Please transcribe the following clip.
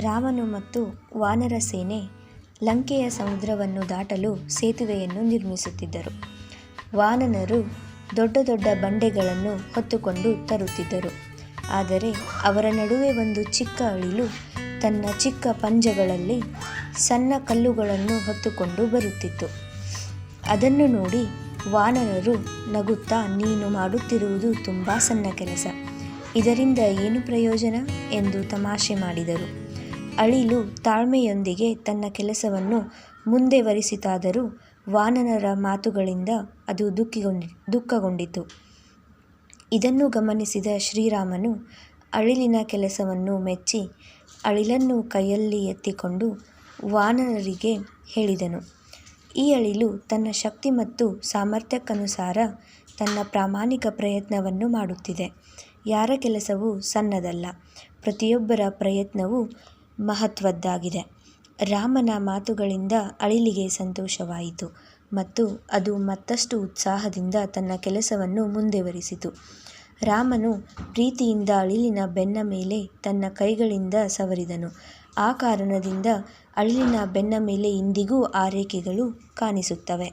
ರಾಮನು ಮತ್ತು ವಾನರ ಸೇನೆ ಲಂಕೆಯ ಸಮುದ್ರವನ್ನು ದಾಟಲು ಸೇತುವೆಯನ್ನು ನಿರ್ಮಿಸುತ್ತಿದ್ದರು. ವಾನನರು ದೊಡ್ಡ ದೊಡ್ಡ ಬಂಡೆಗಳನ್ನು ಹೊತ್ತುಕೊಂಡು ತರುತ್ತಿದ್ದರು, ಆದರೆ ಅವರ ನಡುವೆ ಒಂದು ಚಿಕ್ಕ ಅಳಿಲು ತನ್ನ ಚಿಕ್ಕ ಪಂಜಗಳಲ್ಲಿ ಸಣ್ಣ ಕಲ್ಲುಗಳನ್ನು ಹೊತ್ತುಕೊಂಡು ಬರುತ್ತಿತ್ತು. ಅದನ್ನು ನೋಡಿ ವಾನರರು ನಗುತ್ತಾ ನೀನು ಮಾಡುತ್ತಿರುವುದು ತುಂಬ ಸಣ್ಣ ಕೆಲಸ, ಇದರಿಂದ ಏನು ಪ್ರಯೋಜನ ಎಂದು ತಮಾಷೆ ಮಾಡಿದರು. ಅಳಿಲು ತಾಳ್ಮೆಯೊಂದಿಗೆ ತನ್ನ ಕೆಲಸವನ್ನು ಮುಂದೆವರಿಸಿತಾದರೂ ವಾನನರ ಮಾತುಗಳಿಂದ ಅದು ದುಃಖಗೊಂಡಿತು. ಇದನ್ನು ಗಮನಿಸಿದ ಶ್ರೀರಾಮನು ಅಳಿಲಿನ ಕೆಲಸವನ್ನು ಮೆಚ್ಚಿ ಅಳಿಲನ್ನು ಕೈಯಲ್ಲಿ ಎತ್ತಿಕೊಂಡು ವಾನರರಿಗೆ ಹೇಳಿದನು, ಈ ಅಳಿಲು ತನ್ನ ಶಕ್ತಿ ಮತ್ತು ಸಾಮರ್ಥ್ಯಕ್ಕನುಸಾರ ತನ್ನ ಪ್ರಾಮಾಣಿಕ ಪ್ರಯತ್ನವನ್ನು ಮಾಡುತ್ತಿದೆ. ಯಾರ ಕೆಲಸವೂ ಸಣ್ಣದಲ್ಲ, ಪ್ರತಿಯೊಬ್ಬರ ಪ್ರಯತ್ನವೂ ಮಹತ್ವದ್ದಾಗಿದೆ. ರಾಮನ ಮಾತುಗಳಿಂದ ಅಳಿಲಿಗೆ ಸಂತೋಷವಾಯಿತು ಮತ್ತು ಅದು ಮತ್ತಷ್ಟು ಉತ್ಸಾಹದಿಂದ ತನ್ನ ಕೆಲಸವನ್ನು ಮುಂದುವರಿಸಿತು. ರಾಮನು ಪ್ರೀತಿಯಿಂದ ಅಳಿಲಿನ ಬೆನ್ನ ಮೇಲೆ ತನ್ನ ಕೈಗಳಿಂದ ಸವರಿದನು, ಆ ಕಾರಣದಿಂದ ಅಳಿಲಿನ ಬೆನ್ನ ಮೇಲೆ ಇಂದಿಗೂ ಆ ರೇಖೆಗಳು ಕಾಣಿಸುತ್ತವೆ.